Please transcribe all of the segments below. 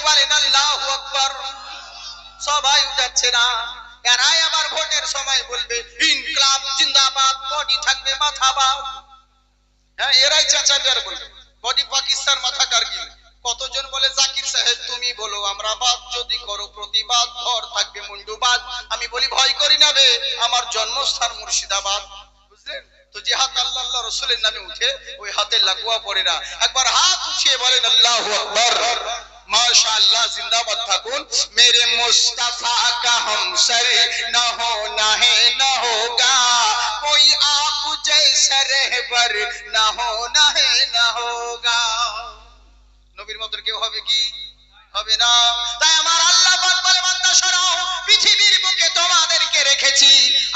বলেন, আল্লাহু সবাই উঠাচ্ছে না। এরাই আবার ভোটের সময় বলবে, ইনকলাব জিন্দাবাদ, বডি থাকবে মাথা বাদ। হ্যাঁ এরাই বলবে, বডি পাকিস্তান মাথা কতজন বলে, জাকির সাহেব, তুমি বলো, আমরা বাদ, যদি করো প্রতিবাদ ঘর থাকবে মুন্ডুবাদ। আমি বলি, ভয় করি না বে আমার জন্মস্থান মুর্শিদাবাদ। বুঝলেন? তো যে হাত আল্লাহ রসুলের নামে উঠে, ওই হাতে লাগুয়া পড়ে না। একবার হাত উঠিয়ে বলেন, আল্লাহু আকবার माशाअल्लाह जिंदाबाद ठाकुर मेरे मुस्तफा का हमसर न होना है न होगा कोई आप जैसा रहबर न होना है न होगा নবীর মতো কেউ হবে কি হবে না তাই আমার আল্লাহ পাক বলে বান্দা শোনো পৃথিবীর বুকে তোমাদেরকে রেখেছি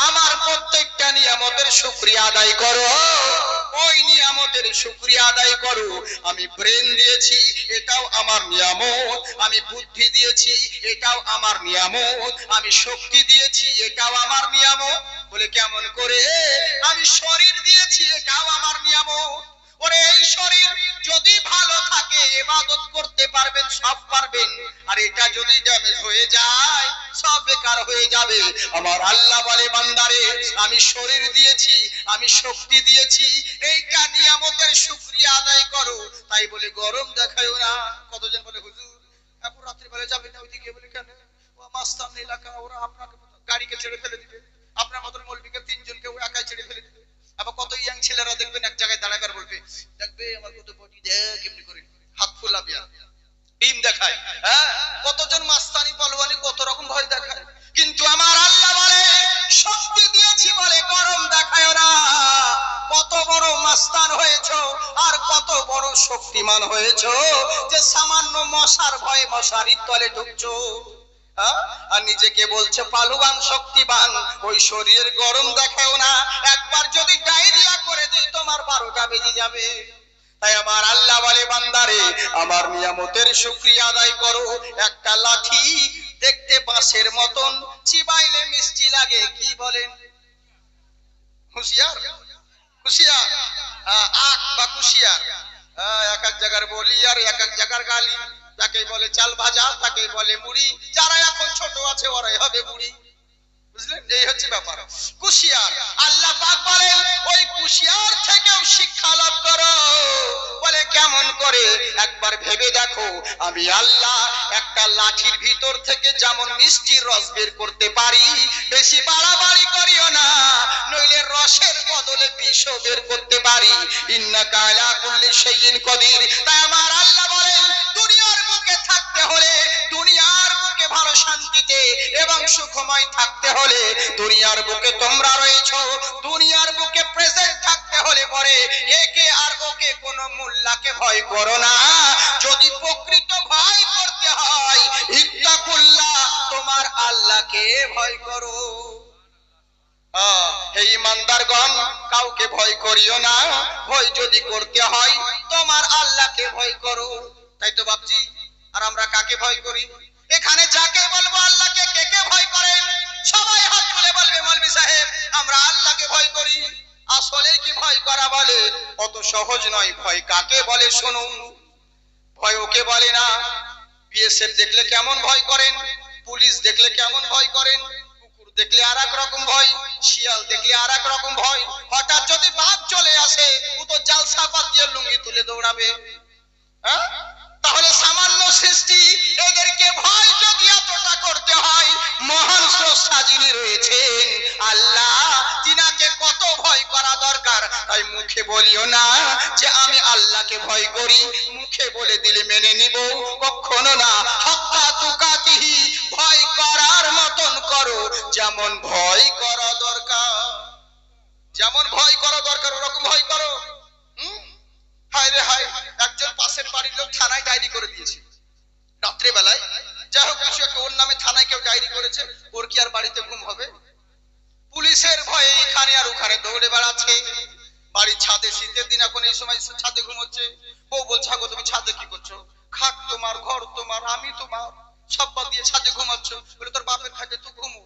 আমার প্রত্যেকটা নিয়ামতের শুকরিয়া আদায় করো ওই নিয়ামতের শুক্রিয়া আদায় করো। আমি ব্রেন দিয়েছি, এটাও আমার নিয়ামত। আমি বুদ্ধি দিয়েছি, এটাও আমার নিয়ামত। আমি শক্তি দিয়েছি, এটাও আমার নিয়ামত। বলে কেমন করে? আমি শরীর দিয়েছি, এটাও আমার নিয়ামত। ওরে এই শরীর যদি ভালো থাকে, ইবাদত করতে পারবেন, সব পারবেন। আর এটা যদি ড্যামেজ হয়ে যায়, সব বেকার হয়ে যাবে। আমার আল্লাহ বলে, বান্দারে, আমি শরীর দিয়েছি, আমি শক্তি দিয়েছি, এইটা নিয়ামতের শুকরিয়া আদায় করো। তাই বলে, গরম দেখায়ও না। কতজন বলে, হুজুর এখন রাত্রি বেলা যাবে না ওইদিকে? বলে, কেন? মাস্তান এলাকা, ওরা আপনাকে গাড়িকে ছেড়ে ফেলে দিবে। আপনার মতন মৌলবীকে তিনজনকে ও একাই ছেড়ে ফেলে দিবে। আবার কত ইয়াং ছেলেরা দেখবেন এক জায়গায় দাঁড়াবার বলবে, দেখবে আমার কত বডি, দেখ এমনি করে। হাত ফুলাবি আর। ডিম দেখায় হ্যাঁ? কতজন মাস্তানি পালোয়ানি কত রকম ভয় দেখায়। কিন্তু আমার আল্লাহ বলে, শক্তি দিয়েছি বলে গরম দেখায় না। কত বড় মাস্তান হয়েছো আর কত বড় শক্তিমান হয়েছো যে সামান্য মশার ভয়ে মশারির তলে ঢুকছো? আর নিজেকে বলছে পালুবান শক্তিবান ওই শরীরের গরম দেখাও না। একবার যদি ডায়রিয়া করে দিই তোমার বারোটা বেজে যাবে। তাই আমার আল্লাহ বলে বান্দারে আমার নিয়ামতের শুক্রিয়া আদায় করো। একটা লাঠি দেখতে বাঁশের মতন চিবাইলে মিষ্টি লাগে কি বলেন? হুঁশিয়ার? হুঁশিয়ার? আহ, আখ বা কুশিয়ার? এক এক জায়গার বলি আর এক এক জায়গার গালি। তাকে বলে চাল ভাজা তাকে বলে মুড়ি। যারা এখন ছোট আছে, ওরাই হবে মুড়ি। একটা লাঠির ভিতর থেকে যেমন মিষ্টির রস বের করতে পারি, বেশি বাড়াবাড়ি করিও না। নইলে রসের বদলে বিষ বের করতে পারি। ইন্না কালা করলে সেই কদির। তাই শান্তিতে এবং সুখময় থাকতে হলে দুনিয়ার বুকে তোমরা রয়েছো। দুনিয়ার বুকে প্রেজেন্ট থাকতে হলে পরে একে আর ওকে কোনো মোল্লাকে ভয় করো না। যদি প্রকৃত ভয় করতে হয়, ইত্তাকুল্লাহ, তোমার আল্লাহকে ভয় করো। হে ইমানদারগণ, কাউকে ভয় করিও না। ভয় যদি করতে হয়, তোমার আল্লাহকে ভয় করো। তাই তো বাপজি, আর আমরা কাকে ভয় করি? এখানে যাকে বলব আল্লাহকে কে কে ভয় করেন? সবাই হাত তুলে বলবে, মৌলভী সাহেব, আমরা আল্লাহকে ভয় করি। আসলে কি ভয় করা বলে? অত সহজ নয়। ভয় কাকে বলে শুনুন। ভয় ওকে বলে না। বিএসএফ দেখলে কেমন ভয় করেন? পুলিশ দেখলে কেমন ভয় করেন? কুকুর দেখলে আর এক রকম ভয়। শিয়াল দেখলে আর এক রকম ভয়। হঠাৎ যদি বাঘ চলে আসে, ও তো জালসা পাত দিয়ে লুঙ্গি তুলে দৌড়াবে। হ্যাঁ? তাহলে সামান্য সৃষ্টি এদেরকে ভয় যদি এতটা করতে হয় মহান স্রষ্টা যিনি রয়েছেন আল্লাহ, তিনাকে কত ভয় করা দরকার। তাই মুখে বলিও না যে আমি আল্লাহকে ভয় করি। মুখে বলে দিলে মেনে নিব। কখনো না। হত্যা তুকাতিহি, ভয় করার মতন করো। যেমন ভয় করা দরকার। যেমন ভয় করা দরকার, ওরকম ভয় করো হুম? হায় রে হায় একজন পাশের বাড়ির লোক থানায় ডায়েরি করে দিয়েছে রাত্রে বেলায় যাই হোক কিছু একটা ওর নামে থানায় করেছে ওর কি আর বাড়িতে ঘুম হবে? পুলিশের ভয়ে এখানে আর ওখানে দৌড়ে বেড়াচ্ছে। বাড়ির ছাদে শীতের দিন এখন এই সময় ছাদে ঘুমোচ্ছে। ও বলছে, আগো, তুমি ছাদে কি করছ? খাট তোমার, ঘর তোমার, আমি তোমার। সব বাদ দিয়ে ছাদে ঘুমাচ্ছ। বলে, তোর বাপের খাটে তুই ঘুমো।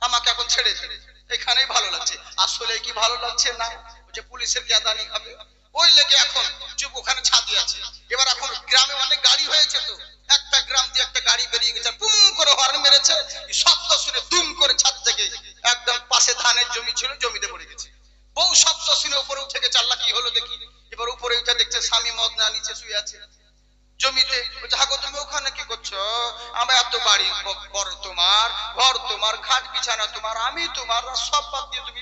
আমাকে এখন ছেড়ে দে। এখানেই ভালো লাগছে। আসলে কি ভালো লাগছে না? যে পুলিশের গ্যাদানি হবে। ওই লেগে এখন চুপ, ওখানে ছাদি আছে। এবার এখন গ্রামে অনেক গাড়ি হয়েছে তো। একটা গ্রাম দিয়ে একটা গাড়ি বেরিয়ে গেছে। এই শব্দ শুনে দুম করে ছাদ থেকে একদম পাশে ধানের জমি ছিল, জমিতে পড়ে গেছে। বউ শব্দ শুনে উপরে উঠে গেছে, আল্লাহ কি হলো দেখি? এবার উপরে উঠে দেখছে স্বামী মদ না নিচে শুয়ে আছে। জমিতে হাগো, তুমি ওখানে কি করছ? আমার এত বাড়ি বড় তোমার, ঘর তোমার, খাট বিছানা তোমার, আমি তোমার সব বাদ দিয়ে তুমি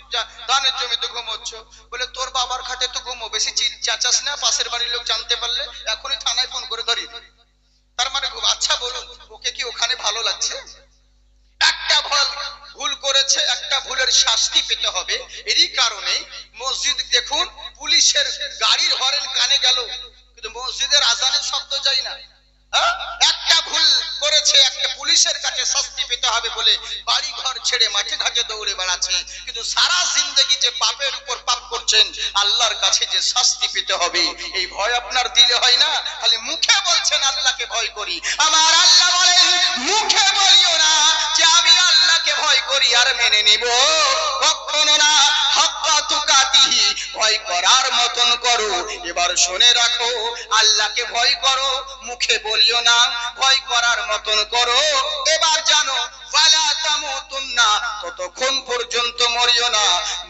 ধানের জমিতে ঘুমোচ্ছ। বলে, তোর বাবার খাটে তো ঘুমো, বেশি চাচাস না, পাশের বাড়ির লোক জানতে পারলে এখনই থানায় ফোন করে দিবে তার মানে আচ্ছা বলুন, ওকে কি ওখানে ভালো লাগছে? ভুল করেছে, একটা ভুলের শাস্তি পেতে হবে। এরই কারণে মসজিদ, দেখুন, পুলিশের গাড়ির হরেন কানে গেল। কিন্তু মসজিদের আজানের শব্দ যায় না। হ্যাঁ? একটা ভুল করেছে, একটা পুলিশের কাছে শাস্তি পেতে হবে বলে বাড়ি ঘর ছেড়ে মাঠে ঘাটে দৌড়ে বেড়াচ্ছে। কিন্তু সারা জিন্দগি যে পাপের উপর পাপ করছেন, আল্লাহর কাছে যে শাস্তি পেতে হবে, এই ভয় আপনার দিলে হয় না। খালি মুখে বলছেন, আল্লাহকে ভয় করি। আমার আল্লাহ বলেন, মুখে বলিও না। করি আর মেনে নিব। কখনো না হক্কা তুকাতিহি ভয় করার মতন করো। এবার শুনে রাখো, আল্লাহকে ভয় করো, মুখে বলিও না, ভয় করার মতন করো। এবার জানো, ফালা ততক্ষণ পর্যন্ত মরিও না।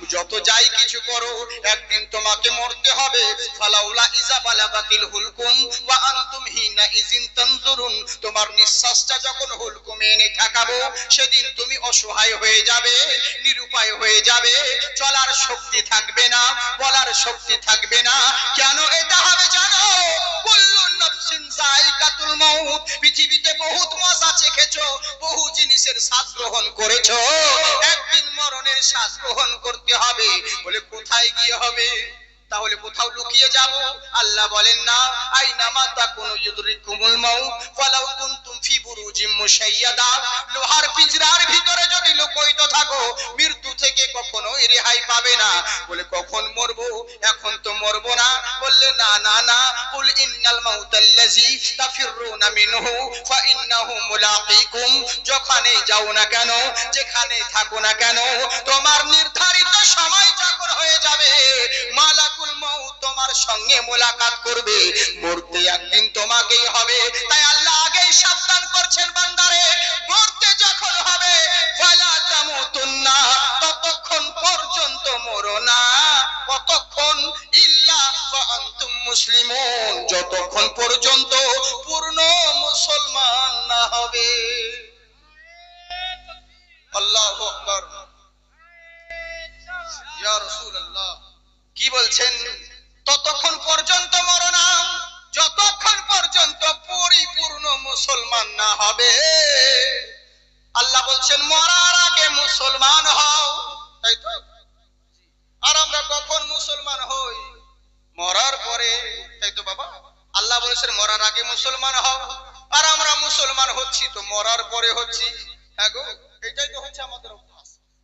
যত যাই কিছু করো, একদিন তোমাকে মরতে হবে। ফালাউলা হুলকুম ইজিন তোমার নিঃশ্বাসটা যখন এনে ঠেকাবো, সেদিন তুমি অসহায় হয়ে যাবে, নিরুপায় হয়ে যাবে। চলার শক্তি থাকবে না, বলার শক্তি থাকবে না। কেন এটা হবে জানো? পৃথিবীতে বহুত মজা চেখেছো বহু জিনিসের গ্রহণ করেছ, একদিন মরণের শ্বাস গ্রহণ করতে হবে। বলে, কোথায় গিয়ে হবে? তাহলে কোথাও লুকিয়ে যাব। আল্লাহ বলেন, না আইনা মাতা কোন ইউদরিকুমুল মাউত, ফালাউ কুনতুম লোহার ভিতরে যদি থাকো, মৃত্যু থেকে কখনো রেহাই পাবে না। বলে, কখন মরবো? এখন তো মরবো না। বললে, না না না। কুল, ইন্নাল মিনহু ফা ইন্নাহু মুলাকিকুম। যখানে যাও না কেন, যেখানে থাকো না কেন, তোমার নির্ধারিত সময় যখন হয়ে যাবে, মালাকুল মউত তোমার সঙ্গে মোলাকাত করবে। মরতে একদিন তোমাকেই হবে, তাই আল্লাহ সাবধান করছেন বান্দারে, মরতে যখন হবে ততক্ষণ পর্যন্ত মরো না। কতক্ষণ? ইল্লা আনতুম মুসলিমুন। যতক্ষণ পর্যন্ত পূর্ণ মুসলমান না হবে। আল্লাহু আকবার। ইয়া রাসূলুল্লাহ। কি বলছেন? ততক্ষণ পর্যন্ত মরো না। যতক্ষণ পর্যন্ত পরিপূর্ণ মুসলমান না হবে, আল্লাহ বলছেন, মরার আগে মুসলমান হও। তাই তো? আর আমরা কখন মুসলমান হই? মরার পরে, তাই তো বাবা? আল্লাহ বলেছেন, মরার আগে মুসলমান হও। আর আমরা মুসলমান হচ্ছি, তো মরার পরে হচ্ছি। হ্যাঁ এটাই তো হচ্ছে আমাদের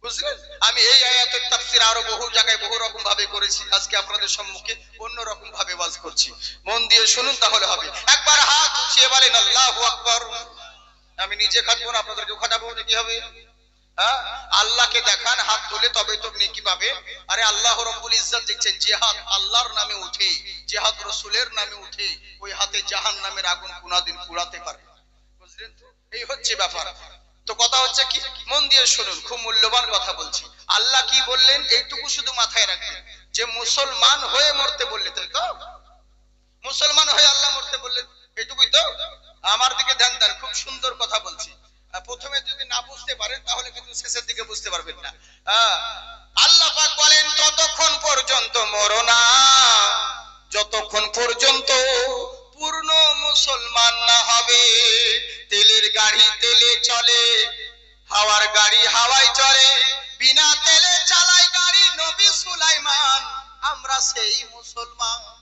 বুঝলেন? আমি এই আয়াতের তাফসীর আরও বহু জায়গায় বহু রকম ভাবে করেছি। আজকে আপনাদের সম্মুখে অন্য রকম ভাবে ওয়াজ করছি। মন দিয়ে শুনুন তাহলে হবে। একবার হাত উঠিয়ে বলেন, আল্লাহু আকবার। আমি নিজে খাটবো না আপনাদেরকে খাটাবো কি হবে? হ্যাঁ? আল্লাহকে দেখান, হাত তুলে তবে তো নেকি পাবে। আরে আল্লাহ রব্বুল ইজ্জত দেখছেন হাত আল্লাহর নামে উঠে যে হাত রসুলের নামে উঠে, ওই হাতে জাহান নামের আগুন কোনাদিন পুড়াতে পারে বুঝলেন তো? এই হচ্ছে ব্যাপার। তো কথা হচ্ছে কি? মন দিয়ে শুনুন, খুব মূল্যবান কথা বলছি। আল্লাহ কি বললেন? এইটুকু শুধু মাথায় রাখবেন। যে মুসলমান হয়ে মরতে বললে তাই তো মুসলমান হয়ে আল্লাহ মরতে বললেন এটুকুই তো? আমার দিকে ধ্যান দেন, খুব সুন্দর কথা বলছি। প্রথমে যদি না বুঝতে পারেন, তাহলে কিন্তু শেষের দিকে বুঝতে পারবেন না। আল্লাহ পাক বলেন, ততক্ষণ পর্যন্ত মরো না। যতক্ষণ পর্যন্ত মুসলমান না হবে। তেলের গাড়ি তেলে চলে হাওয়ার গাড়ি হাওয়ায় চলে। বিনা তেলে চালায় গাড়ি নবী সুলাইমান আমরা সেই মুসলমান।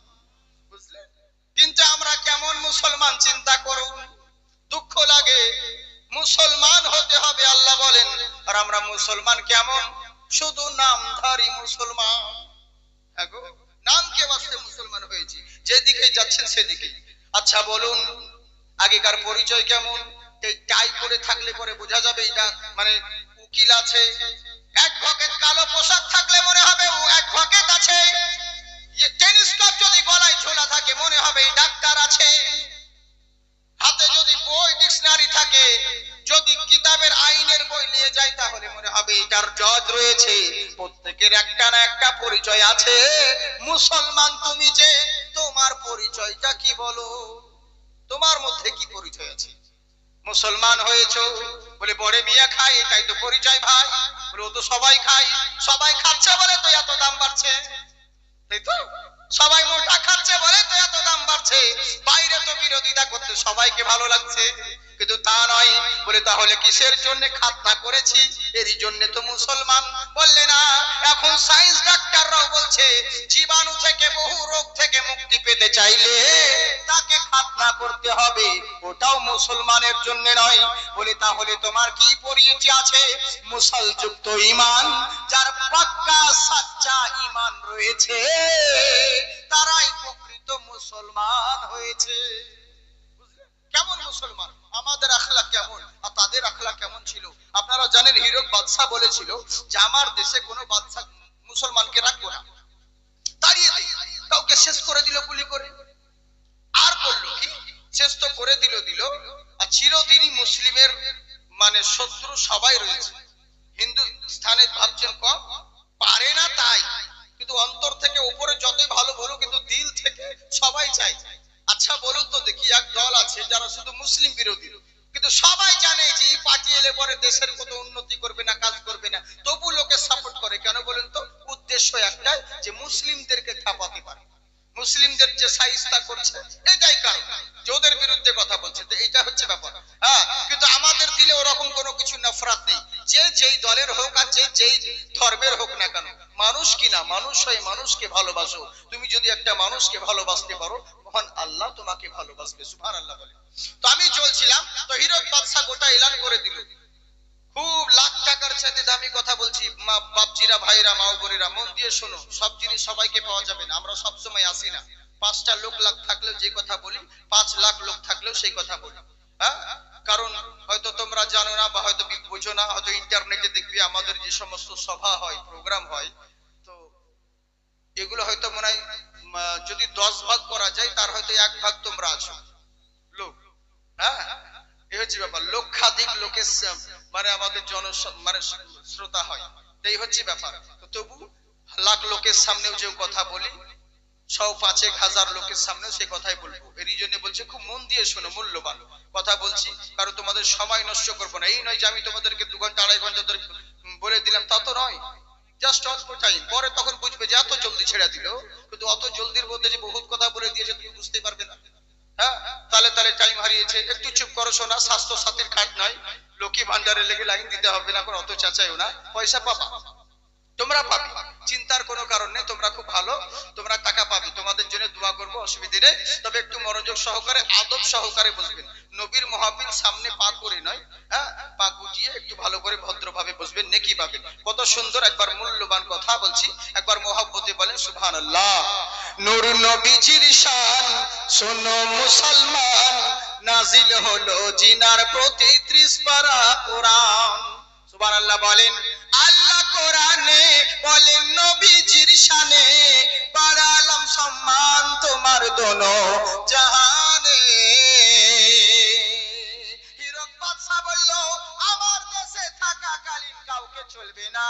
কিন্তু আমরা কেমন মুসলমান চিন্তা করুন। দুঃখ লাগে। মুসলমান হতে হবে আল্লাহ বলেন। আর আমরা মুসলমান কেমন? শুধু নামধারী মুসলমান। হ্যাঁ গো, নামকে বাঁচতে মুসলমান হয়েছি। যেদিকে যাচ্ছেন সেদিকে আচ্ছা বলুন, আগেকার পরিচয় কেমন? টাই করে থাকলে পরে বোঝা যাবে এটা মানে উকিল আছে, এক মুসলমান হয়েছ? বলে, বড়ে মিয়া খাই, তাই তো পরিচয় ভাই। বলে, ও তো সবাই খাই সবাই খাচ্ছে বলে তো এত দাম বাড়ছে। তাই তো? সবাই মোটা খাচ্ছে বলে তো এত দাম বাড়ছে। বাইরে তো বিরোধিতা করতে সবাইকে ভালো লাগছে। কিন্তু তা নয়, বলে তাহলে কিসের জন্য খাতনা করেছি? এরই জন্য তো মুসলমান। বললে না, এখন সায়েন্স ডাক্তাররাও বলছে, জীবাণু থেকে বহু রোগ থেকে মুক্তি পেতে চাইলে তাকে খাতনা করতে হবে। ওটাও মুসলমানের জন্য নয়। বলে তাহলে তোমার কি পরিচয় আছে? মুসলযুক্ত ইমান, যার পাক্কা সাচ্চা ইমান রয়েছে, তারাই প্রকৃত মুসলমান হয়েছে? কেমন মুসলমান? আমাদের আখলা কেমন? আর তাদের আখলা কেমন ছিল? আপনারা জানেন হিরক বাদশাহ বলেছিল যে, আমার দেশে কোনো বাদশাহ মুসলমানকে রাখব না। কাউকে শেষ করে দিল গুলি করে। আর করল কি? শেষ তো করে দিল দিল। আর চিরদিনই মুসলিমের মানে শত্রু সবাই রয়েছে। হিন্দুস্থানে ভাবছেন কম পারে না তাই। কিন্তু অন্তর থেকে উপরে যতই ভালো বলো কিন্তু দিল থেকে সবাই চাই আছে, যারা শুধু মুসলিম বিরোধী। কিন্তু সবাই জানে যে এই পার্টি এলে পরে দেশের কত উন্নতি করবে না, কাজ করবে না। তবু লোকে সাপোর্ট করে। কেন বলুন তো? উদ্দেশ্য একটাই যে মুসলিমদেরকে থাপাতে পারে। মুসলিমদের যে সাইস্তা করছে, এটাই কারণ। যে ওদের বিরুদ্ধে কথা বলছে, তো এটা হচ্ছে ব্যাপার। হ্যাঁ কিন্তু আমাদের দিলে ওরকম কোনো কিছু নফরাত নেই। যে যেই দলের হোক আর যে যেই ধর্মের হোক না কেন, মানুষ কি না? মানুষ হয়ে মানুষকে ভালোবাসো। তুমি যদি একটা মানুষকে ভালোবাসতে পারো মহান আল্লাহ তোমাকে ভালোবাসবে সুবহান আল্লাহ বলে। তো আমি চলছিলাম, তো হিরক বাদশাহ গোটা এলান করে দিল। খুব লাখ টাকার সাথে দামি কথা বলছি, মা, বাপজিরা, ভাইরা, মা বোনেরা, মন দিয়ে শোনো, সব জিনিস সবাইকে পাওয়া যাবে না, আমরা সব সময় আসি না। পাঁচটা লোক লাখ থাকলেও যে কথা বলি, পাঁচ লাখ লোক থাকলেও সেই কথা বলি। হ্যাঁ? কারণ হয়তো তোমরা জানো না বা হয়তো বোঝো না, হয়তো ইন্টারনেটে দেখবি আমাদের যে সমস্ত সভা হয়, প্রোগ্রাম হয়, তো এগুলো হয়তো মনে হয় যদি দশ ভাগ করা যায়, তার হয়তো এক ভাগ তোমরা আছো। লোক হ্যাঁ এই হচ্ছে ব্যাপার। লক্ষাধিক লোকের মানে আমাদের জন মানে শ্রোতা হয়। এই হচ্ছে ব্যাপার। তবু লাখ লোকের সামনেও যে কথা বলি সব পাঁচেক হাজার লোকের সামনে সে কথাই বলব। এরই জন্য বলছে, খুব মন দিয়ে শোনো, মূল্যবান কথা বলছি। কারণ তোমাদের সময় নষ্ট করব না। এই নয় যে আমি তোমাদেরকে দু ঘণ্টা, আড়াই ঘণ্টা ধরে বলে দিলাম, তা তো নয়। জাস্ট অল্প টাইম পরে তখন বুঝবে যে এত জলদি ছেড়ে দিল। কিন্তু অত জলদির মধ্যে যে বহুত কথা বলে দিয়েছে, তুমি বুঝতে পারবে না। হ্যাঁ? তাহলে তাহলে টাইম হারিয়েছে। একটু চুপ করো শোনা স্বাস্থ্য সাথীর কার্ড নয়। লক্ষ্মী ভান্ডারে লেগে লাইন দিতে হবে না এখন অত চাচাইও না। পয়সা পাবা। তোমরা পাবে। চিন্তার কোনো কারণ নেই, তোমরা খুব ভালো। তোমরা টাকা পাবে। তোমাদের জন্য দোয়া করব, অসুবিধে নেই। তবে একটু মনোযোগ সহকারে, আদব সহকারে বসবেন নবীর মহাবীর সামনে পা করে নয় হ্যাঁ? পা গুটিয়ে করে ভদ্রভাবে বসবেন নেকি পাবেন। কত সুন্দর একবার মূল্যবান কথা বলছি। একবার মহাব্বতে বলেন, সুবহানাল্লাহ। নূর নবীজির শান, শোনো মুসলমান, নাজিল হলো জিনার প্রতি ত্রিশ কোরআন। সুবহানাল্লাহ বলেন, আল্লাহ কোরআনে বলেন, নবীজির শানে বাড়ালাম সম্মান তোমার দোনো। জাহানে চলবে না।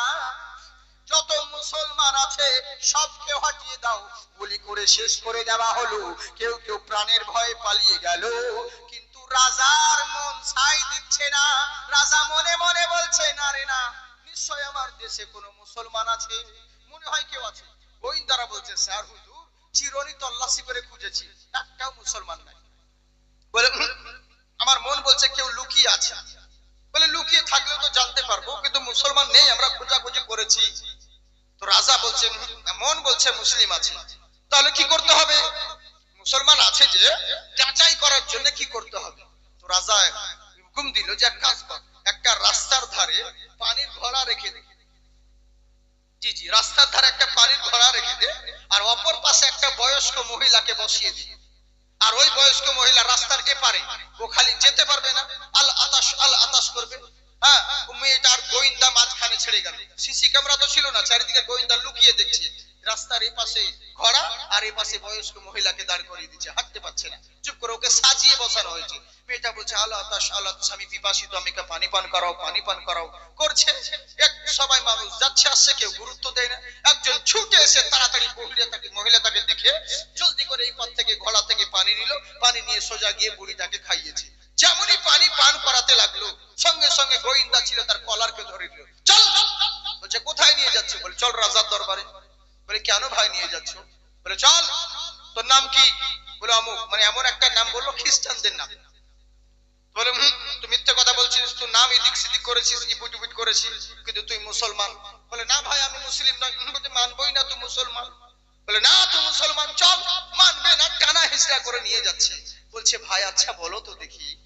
যত মুসলমান আছে, সবকে হটিয়ে দাও। গুলি করে শেষ করে দেওয়া হলো। কেউ কেউ প্রাণের ভয়ে পালিয়ে গেল। কিন্তু রাজার মন ছাই দিচ্ছে না। রাজা মনে মনে বলছে, না রে না নিশ্চয় আমার দেশে কোনো মুসলমান আছে। মনে হয় কেউ আছে। গোয়েন্দারা বলছে, স্যার, হুজুর, চিরনি তল্লাশি করে খুঁজেছি। একটাও মুসলমান নাই। বলে আমার মন বলছে কেউ লুকিয়ে আছে। বলে, লুকিয়ে থাকলেও তো জানতে পারব, কিন্তু মুসলমান নেই, আমরা খোঁজাখুঁজি করেছি। তো রাজা বলছে মন বলছে মুসলিম আছে। তাহলে কি করতে হবে? মুসলমান আছে যে, যাচাই করার জন্য কি করতে হবে? তো রাজা হুকুম দিল যে, এক কাজ কর, একটা রাস্তার ধারে পানির ঘোড়া রেখে দে। জি জি, রাস্তার ধারে একটা পানির ঘোড়া রেখে দে, আর অপর পাশে একটা বয়স্ক মহিলাকে বসিয়ে দি। আর ওই বয়স্ক মহিলা রাস্তার এপারে, ও খালি যেতে পারবে না, আল আতাস আল আতাস করবে। হ্যাঁ মেয়েটা মেয়েটার গোয়েন্দা মাঝখানে ছেড়ে গেল। সিসি ক্যামেরা তো ছিল না, চারিদিকে গোয়েন্দা লুকিয়ে দেখছে। রাস্তার এপাশে পাশে ঘোড়া আর এপাশে বয়স্ক মহিলাকে দাঁড় করিয়ে দিচ্ছে, হাঁটতে পারছে না। চুপ করে ওকে সাজিয়ে বসানো হয়েছে। মেয়েটা বলছে, আল্লাহ, তাস, আল্লাহ, স্বামী পিপাসিত আমাকে পানি পান করাও, পানি পান করাও। করছে। এক সবাই মানুষ যাচ্ছে, আসছে, কেউ গুরুত্ব দেয় না। একজন ছুটে এসে তাড়াতাড়ি মহিলা তাকে মহিলা তাকে দেখে জলদি করে এই পথ থেকে ঘোড়া থেকে পানি নিল। পানি নিয়ে সোজা গিয়ে বুড়িটাকে খাইয়েছে। যেমনই পানি পান করাতে লাগল, সঙ্গে সঙ্গে গোয়েন্দা ছিল, তার কলারকে ধরে নিল। চল! বলছে, কোথায় নিয়ে যাচ্ছে? বলে, চল রাজার দরবারে। বলে, কেন ভাই নিয়ে যাচ্ছ? বলে, চল, তোর নাম কি? বলে, অমুক। মানে এমন একটা নাম বলল, খ্রিস্টানদের নাম। বলে মিথ্যে কথা বলছিস তুই নাম ইদিক সিদিক করেছিস, ইপুট ইপুট করেছিস, কিন্তু তুই মুসলমান। বলে, না ভাই, আমি মুসলিম নয় মানবই না তুই মুসলমান। বলে, না, তুই মুসলমান, চল, মানবে না। টানা হিসড়া করে নিয়ে যাচ্ছে। বলছে, ভাই আচ্ছা বলো তো দেখি।